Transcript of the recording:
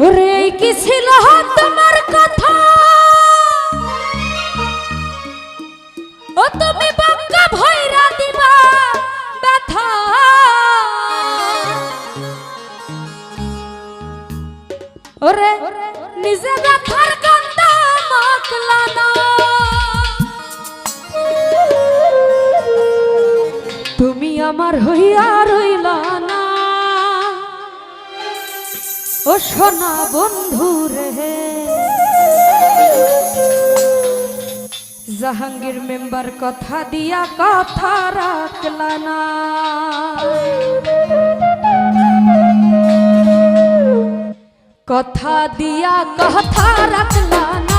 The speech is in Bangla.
ওরে কি ছিল তুমি বাক্কা ভৈরা দিবা ব্যথা। নিজে ব্যথার তুমি আমার হইয়া রইলা ও সোনা বন্ধু রে। জাহাঙ্গীর মেম্বার কথা দিয়া কথা রাখলা না। কথা দিয়া কথা রাখলা না।